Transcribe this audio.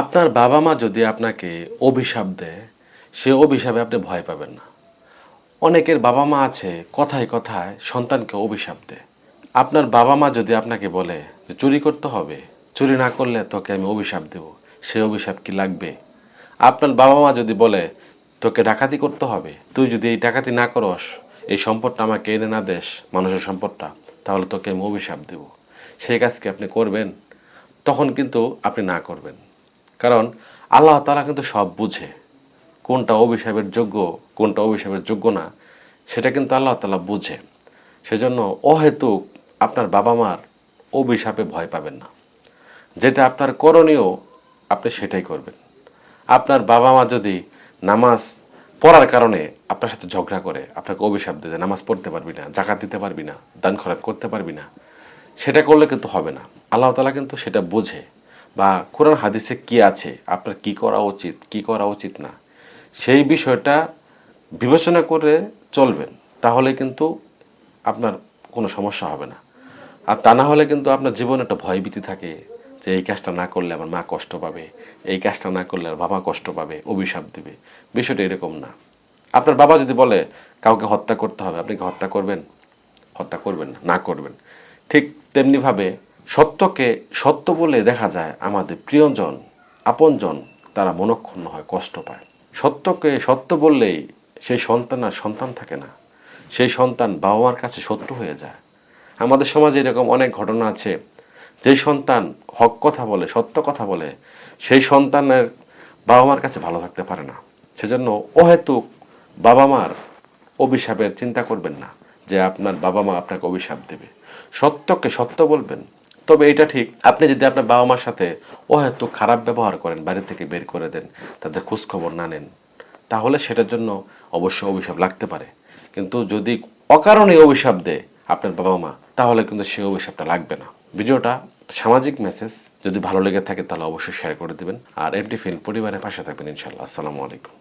আপনার বাবা মা যদি আপনাকে অভিশাপ দেয়, সে অভিশাপে আপনি ভয় পাবেন না। অনেকের বাবা মা আছে, কথায় কথায় সন্তানকে অভিশাপ দেয়। আপনার বাবা মা যদি আপনাকে বলে যে, চুরি করতে হবে, চুরি না করলে তোকে আমি অভিশাপ দেব, সে অভিশাপ কি লাগবে? আপনার বাবা মা যদি বলে, তোকে ডাকাতি করতে হবে, তুই যদি এই ডাকাতি না করস, এই সম্পদটা আমাকে এনে না দেশ মানুষের সম্পদটা, তাহলে তোকে আমি অভিশাপ দেব। সেই কাজকে আপনি করবেন? তখন কিন্তু আপনি না করবেন। কারণ আল্লাহ তালা কিন্তু সব বুঝে। কোনটা অভিশাপের যোগ্য, কোনটা অভিশাপের যোগ্য না, সেটা কিন্তু আল্লাহ তালা বুঝে। সেজন্য অহেতুক আপনার বাবা মার অভিশাপে ভয় পাবেন না। যেটা আপনার করণীয়, আপনি সেটাই করবেন। আপনার বাবা মা যদি নামাজ পড়ার কারণে আপনার সাথে ঝগড়া করে, আপনাকে অভিশাপ দিতে, নামাজ পড়তে পারবি না, জাকাত দিতে পারবি না, দান খরাত করতে পারবি না, সেটা করলে কিন্তু হবে না। আল্লাহ তালা কিন্তু সেটা বোঝে। বা কোরআন হাদিসে কি আছে, আপনার কি করা উচিত, কি করা উচিত না, সেই বিষয়টা বিবেচনা করে চলবেন, তাহলে কিন্তু আপনার কোনো সমস্যা হবে না। আর তা না হলে কিন্তু আপনার জীবনে একটা ভয়ভীতি থাকে যে এই কাজটা না করলে আমার মা কষ্ট পাবে, এই কাজটা না করলে আর বাবা কষ্ট পাবে, অভিশাপ দেবে, বিষয়টা এরকম না। আপনার বাবা যদি বলে, কাউকে হত্যা করতে হবে, আপনি কি হত্যা করবেন? হত্যা করবেন না না করবেন। ঠিক তেমনিভাবে সত্যকে সত্য বলে দেখা যায় আমাদের প্রিয়জন, আপনজন, তারা মনক্ষুণ্ণ হয়, কষ্ট পায়। সত্যকে সত্য বললেই সেই সন্তান আর সন্তান থাকে না। সেই সন্তান বাবা মার কাছে শত্রু হয়ে যায়। আমাদের সমাজে এরকম অনেক ঘটনা আছে। যেই সন্তান হক কথা বলে, সত্য কথা বলে, সেই সন্তানের বাবা মার কাছে ভালো থাকতে পারে না। সেজন্য অহেতুক বাবা মার অভিশাপের চিন্তা করবেন না যে আপনার বাবা মা আপনাকে অভিশাপ দেবে। সত্যকে সত্য বলবেন। তবে এটা ঠিক। আপনি যদি আপনার বাবা মার সাথে অহেতুক খারাপ ব্যবহার করেন, বাড়ি থেকে বের করে দেন, তাদের খোঁজখবর না নেন, তাহলে সেটার জন্য অবশ্যই অভিশাপ লাগতে পারে। কিন্তু যদি অকারণে অভিশাপ দেয় আপনার বাবা মা তাহলে কিন্তু সেই অভিশাপটা লাগবে না। ভিডিওটা সামাজিক মেসেজ যদি ভালো লেগে থাকে তাহলে অবশ্যই শেয়ার করে দিবেন। আর এমটি ফিল পরিবারের পাশে থাকবেন ইনশাল্লাহ আসসালামু আলাইকুম।